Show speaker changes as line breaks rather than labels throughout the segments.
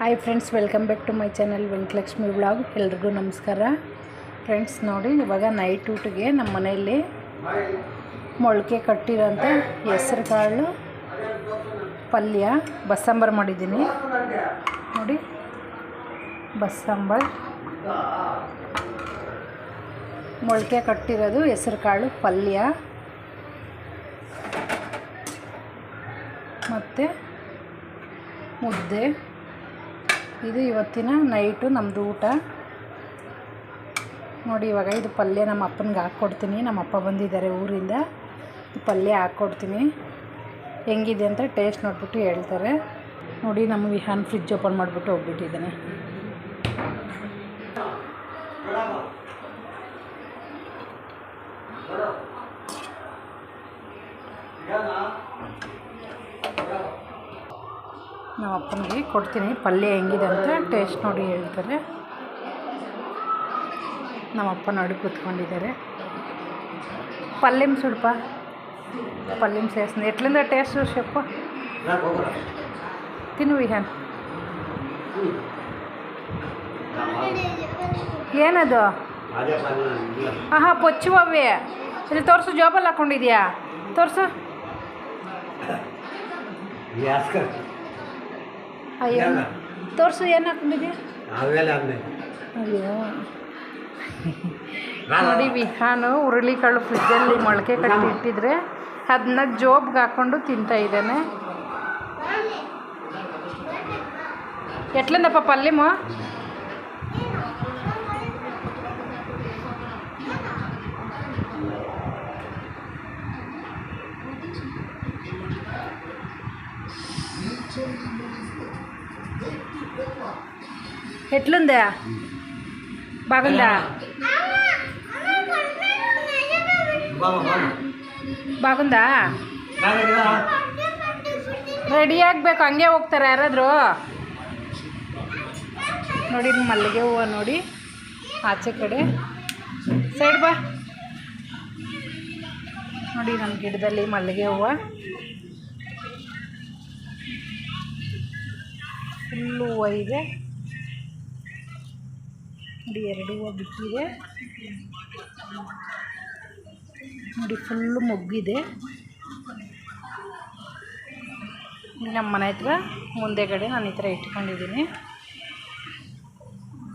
Hi friends welcome back to my channel Venkalakshmi blog ಎಲ್ರಿಗೂ ನಮಸ್ಕಾರ. Friends ನೋಡಿ, ಇವಾಗ ನೈಟ್ ಊಟಿಗೆ ನಮ್ಮ ಮನೆಯಲ್ಲಿ ಮೊಳಕೆ ಕಟ್ಟಿರೋಂಥ ಹೆಸ್ರು ಕಾಳು ಪಲ್ಯ, ಬಸ್ಸಾಂಬಾರು ಮಾಡಿದ್ದೀನಿ. ನೋಡಿ, ಬಸ್ಸಾಂಬಾರು. ಮೊಳಕೆ ಕಟ್ಟಿರೋದು ಹೆಸ್ರು ಕಾಳು ಪಲ್ಯ. ಮತ್ತು ಮುದ್ದೆ. ಇದು ಇವತ್ತಿನ ನೈಟು ನಮ್ಮದು ಊಟ. ನೋಡಿ, ಇವಾಗ ಇದು ಪಲ್ಯ ನಮ್ಮ ಅಪ್ಪನಿಗೆ ಹಾಕ್ಕೊಡ್ತೀನಿ. ನಮ್ಮ ಅಪ್ಪ ಬಂದಿದ್ದಾರೆ ಊರಿಂದ. ಪಲ್ಯ ಹಾಕ್ಕೊಡ್ತೀನಿ. ಹೆಂಗಿದೆ ಅಂತ ಟೇಸ್ಟ್ ನೋಡ್ಬಿಟ್ಟು ಹೇಳ್ತಾರೆ. ನೋಡಿ, ನಮ್ಮ ವಿಹಾನ್ ಫ್ರಿಜ್ ಓಪನ್ ಮಾಡಿಬಿಟ್ಟು ಹೋಗ್ಬಿಟ್ಟಿದ್ದಾನೆ. ನಮ್ಮ ಅಪ್ಪನಿಗೆ ಕೊಡ್ತೀನಿ. ಪಲ್ಯ ಹೆಂಗಿದೆ ಅಂತ ಟೇಸ್ಟ್ ನೋಡಿ ಹೇಳ್ತಾರೆ. ನಮ್ಮ ಅಪ್ಪ ನೋಡಿ ಕೂತ್ಕೊಂಡಿದ್ದಾರೆ. ಪಲ್ಯಂ ಸುಡಪ ಪಲ್ಯಂ ಸೇರಿಸ್ನ ಎಟ್ಲಿಂದ ಟೇಸ್ಟ್ ಶಪ್ಪ ತಿನ್ನು ವಿಹಾನ್ ಏನದು? ಹಾಂ ಹಾಂ ಪೊಚ್ಚುವವ್ವೆ. ಇಲ್ಲಿ ತೋರಿಸು ಜಾಬಲ್ಲಿ ಹಾಕ್ಕೊಂಡಿದ್ಯಾ ತೋರಿಸು. ಅಯ್ಯೋ. ತೋರಿಸು ಏನು ಹಾಕ್ಕೊಂಡಿದ್ಯಾ ಅಯ್ಯೋ. ನೋಡಿ ವಿಹಾನು ಹುರುಳಿಕಾಳು ಫ್ರಿಜ್ಜಲ್ಲಿ ಮೊಳಕೆ ಕಟ್ಟಿ ಇಟ್ಟಿದ್ರೆ ಅದನ್ನ ಜೋಬ್ಗೆ ಹಾಕ್ಕೊಂಡು ತಿಂತಾ ಇದ್ದಾನೆ. ಎಟ್ಲಿಂದಪ್ಪ ಪಲ್ಯಮ ఎట్లుందా బాగుందా ಬಾಗುಂದಾ ರೆಡಿ ಆಗಬೇಕು ಹಂಗೆ ಹೋಗ್ತಾರೆ ಯಾರಾದರೂ ನೋಡಿ ಮಲ್ಲಿಗೆ ಹೂವು ನೋಡಿ ಆಚೆ ಕಡೆ ಸೈಡ್ ಬಾ ನೋಡಿ ನಮ್ಮ ಗಿಡದಲ್ಲಿ ಮಲ್ಲಿಗೆ ಹೂವು ಫುಲ್ಲು ಹೂವು ಇದೆ ನೋಡಿ, ಎರಡು ಹೂವು ಬಿಟ್ಟಿದೆ ನೋಡಿ ಫುಲ್ಲು ಮೊಗ್ಗಿದೆ. ನಮ್ಮ ಮನೆ ಹತ್ರ ಮುಂದೆಗಡೆ ನಾನು ಈ ಥರ ಇಟ್ಕೊಂಡಿದ್ದೀನಿ.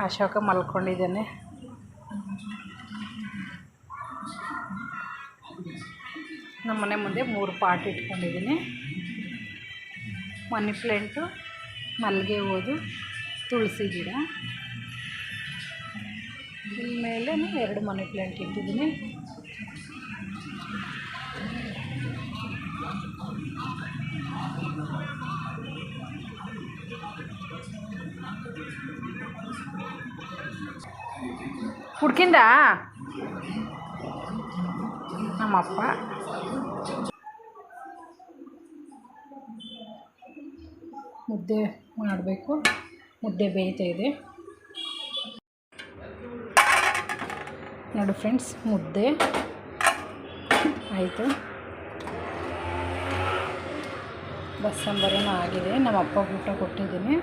ಅಶೋಕ ಮಲ್ಕೊಂಡಿದ್ದಾನೆ. ನಮ್ಮ ಮನೆ ಮುಂದೆ ಮೂರು ಪಾಟ್ ಇಟ್ಕೊಂಡಿದ್ದೀನಿ. ಮನಿ ಪ್ಲ್ಯಾಂಟು ಮಲ್ಲಿಗೆ ಹೂವು ತುಳಸಿ ಗಿಡ. ಮೇಲೆ ಎರಡು ಮನಿ ಪ್ಲ್ಯಾಂಟ್ ಇಟ್ಟಿದ್ದೀನಿ. ಹುಡ್ಕಿಂದ? ನಮ್ಮಪ್ಪ. ಮುದ್ದೆ ಮಾಡಬೇಕು. ಮುದ್ದೆ ಬೇಯ್ತಾ ಇದೆ. ನೋಡಿ ಫ್ರೆಂಡ್ಸ್, ಮುದ್ದೆ. ಆಯಿತು. ಬಸ್ಸಾಂಬಾರೂ ಆಗಿದೆ. ನಮ್ಮ ಅಪ್ಪ ಊಟ ಕೊಟ್ಟಿದ್ದೀನಿ.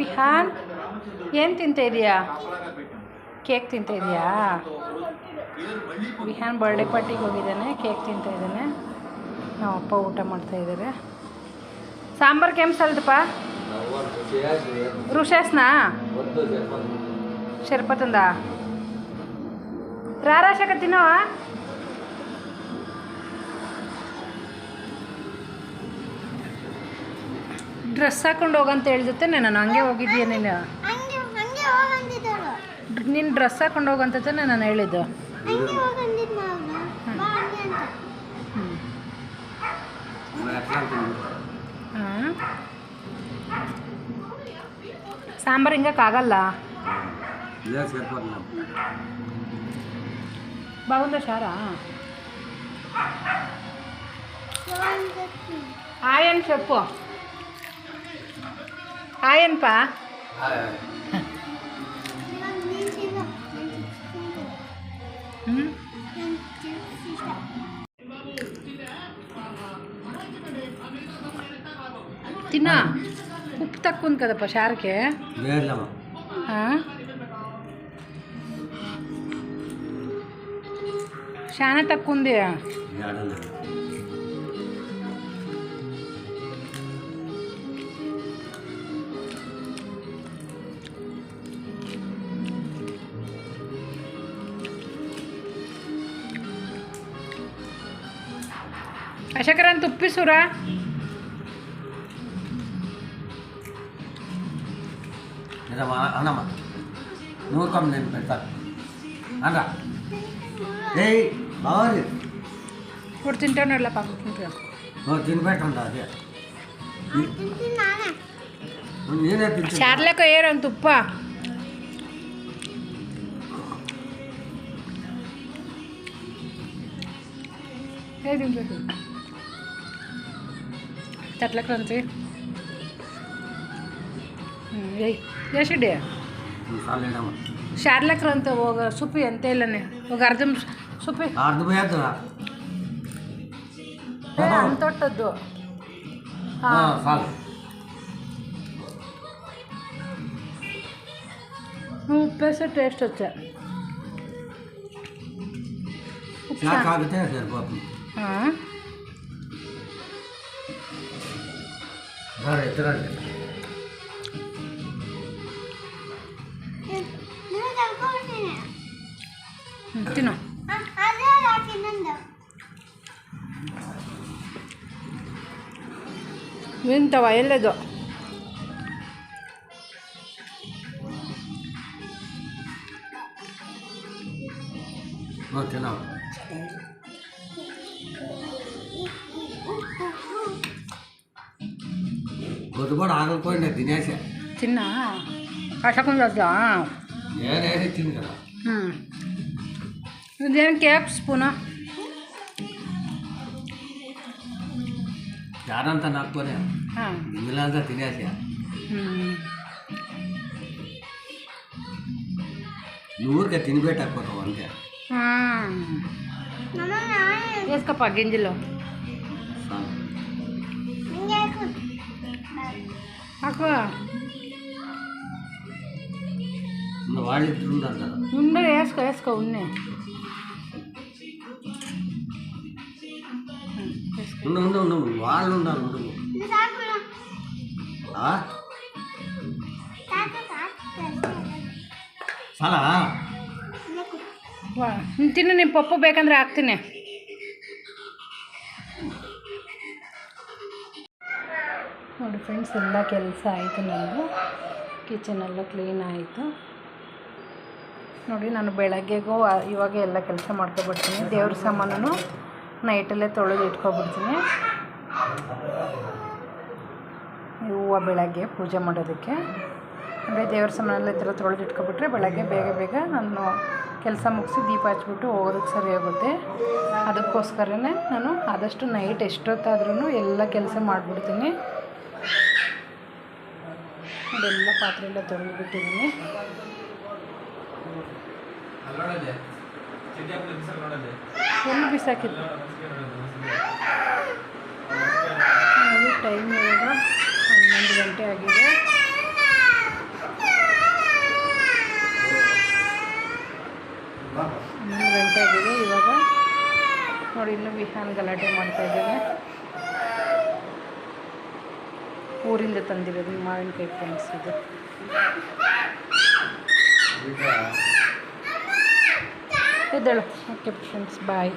ವಿಹಾನ್, ಏನು ತಿಂತ ಇದೆಯಾ? ಕೇಕ್ ತಿಂತ ಇದೆಯಾ? ವಿಹಾನ್ ಬರ್ಡೇ ಪಾರ್ಟಿಗೆ ಹೋಗಿದ್ದಾನೆ. ಕೇಕ್ ತಿಂತ ಇದ್ದಾನೆ. ನಮ್ಮ ಅಪ್ಪ ಊಟ ಮಾಡ್ತಾ ಇದ್ದಾರೆ. ಸಾಂಬಾರು ಕೆಂಪು ಸಲ್ದಪ್ಪ ಋಷಾಸ್ನಾ ಶರ್ಪತಂದ ರಾರಾಶಕ ತಿನ್ನೋ ಡ್ರೆಸ್ ಹಾಕೊಂಡು ಹೋಗಂತ ಹೇಳಿದತ್ತೆ ನಾನು ಹಂಗೆ ಹೋಗಿದ್ದೀಯ ನೀನು?
ಹಂಗೆ ಹಂಗೆ ಹೋಗಂದಿದ್ದಳು
ನೀನು ಡ್ರೆಸ್ ಹಾಕೊಂಡು ಹೋಗಂತ ನಾನು ಹೇಳಿದ್ದು.
ಹಂಗೆ ಹೋಗಂದಿದ್ದು ಮಾವ ಬಾ ಹಂಗೆ ಅಂತ
ಹಾಂ ಸಾಂಬಾರು ಹಿಂಗಕ್ಕಾಗಲ್ಲ బాగుందా షారా హాయ్ అని చెప్పు హాయ్ అనిపా
నేను చిన్న నేను చిన్న నేను చిన్న
తిన్న ఉప్పు తక్కువ ఉంది కదప్ప షార్కి? చాలా తక్కువ ఉంది.
ఏడలేదు
అశకరాన్ని
పెడతామా అన్నమ్మ నువ్వు కమ్ నేను పెడతాను అనరా ఏ బాగుంది
ఇప్పుడు తింటాను అలా పక్కకుంటున్నా
నువ్వు తిని పెట్టండి అదే. నేనే తింటా
చార్లకు వేయరం తుప్ప. ఏ తింటే తట్లకు రంతే ಏಯ್ ಎಷ್ಟಿದೆ ಶಾರ್ಲಕ್ರಂತ ಹೋಗ ಸುಪ್ಪಿ ಅಂತ ಇಲ್ಲನೆ. ಹೋಗಿ ಅರ್ಧ ಸುಪ್ಪಿ. ಅಂತೊಟ್ಟದ್ದು
ಹಾಂ. ಹ್ಞೂ
ಪೇಸ ಟೇಸ್ಟ್
ಹಚ್ಚ
ಹಾಂ. తిను వింతవా
వెళ్ళదు తినవు కొద్దిపాటు ఆగలిపోయింది తినేసా
తిన్నా కష్టకుండా తిన్నా
నేనేసి తిన్నా కదా
ಹ್ಞೂ ಇದೇನು ಕೇಕ್ ಸ್ಪೂನು
చారంతా నాకునే
ಹಾಂ
ఇందులంతా తినేసా
ಹ್ಞೂ
నువ్వు ఊరికే తిని పెట్టకపోతావు అంతే
ಹಾಂ
మమ్మ నాయన
వేసుకోప్ప గింజలు
చాలు.
ఇంకేకు
ಹಾಕು
ఇంకా వాళ్ళు ఇద్దరు ఉన్నారు కదా
ఉండే వేసుకో వేసుకో ఉన్నే
ఉండు ఉండు ఉండు వాళ్ళు ఉండాలి ఉండు
నువ్వు సాకురా
ఆ?
తాత తాత
చాలా
ನೀನು ತಿನ್ನು ನಿಮ್ಮ ಪಪ್ಪು ಬೇಕಂದ್ರೆ ಹಾಕ್ತೀನಿ ನೋಡಿ ಫ್ರೆಂಡ್ಸ್ ಎಲ್ಲ ಕೆಲಸ ಆಯಿತು ನಂದು ಕಿಚನೆಲ್ಲ ಕ್ಲೀನ್ ಆಯಿತು ನೋಡಿ ನಾನು ಬೆಳಗ್ಗೆಗೂ ಆ- ಇವಾಗ ಎಲ್ಲ ಕೆಲಸ ಮಾಡ್ಕೊಬಿಡ್ತೀನಿ ದೇವ್ರ ಸಾಮಾನು ನೈಟಲ್ಲೇ ತೊಳೆದು ಇಟ್ಕೊಬಿಡ್ತೀನಿ. ಈ ಹೂವು ಬೆಳಗ್ಗೆ ಪೂಜೆ ಮಾಡೋದಕ್ಕೆ. ಅಂದರೆ ದೇವ್ರ ಸಾಮಾನೆಲ್ಲ ಈ ಥರ ತೊಳೆದು ಇಟ್ಕೊಬಿಟ್ರೆ ಬೆಳಗ್ಗೆ ಬೇಗ ಬೇಗ ನಾನು ಕೆಲಸ ಮುಗಿಸಿ ದೀಪ ಹಚ್ಬಿಟ್ಟು ಹೋಗೋದಕ್ಕೆ ಸರಿ ಆಗುತ್ತೆ. ಅದಕ್ಕೋಸ್ಕರನೇ ನಾನು ಆದಷ್ಟು ನೈಟ್ ಎಷ್ಟೊತ್ತಾದ್ರೂ ಎಲ್ಲ ಕೆಲಸ ಮಾಡಿಬಿಡ್ತೀನಿ. ಅದೆಲ್ಲ ಪಾತ್ರೆ ಎಲ್ಲ ತೊಳೆದ್ಬಿಟ್ಟಿದ್ದೀನಿ. ಎಲ್ಲಿ ಬಿಸಾಕಿದ್ದು? ಅದು ಟೈಮ್ ಇವಾಗ ಹನ್ನೊಂದು ಗಂಟೆ ಆಗಿದೆ. ಹನ್ನೊಂದು ಗಂಟೆ ಆಗಿದೆ ಇವಾಗ. ನೋಡಿ ಇನ್ನೂ ವಿಹಾನ್ ಗಲಾಟೆ ಮಾಡ್ತಾ ಇದ್ದೇನೆ. ಊರಿಂದ ತಂದಿರೋದು ಮಾವಿನಕಾಯಿ ಫ್ರೆಂಡ್ಸ್ ಇದು. ಎದ್ದೇಳು ಓಕೆ ಫ್ರೆಂಡ್ಸ್ ಬಾಯ್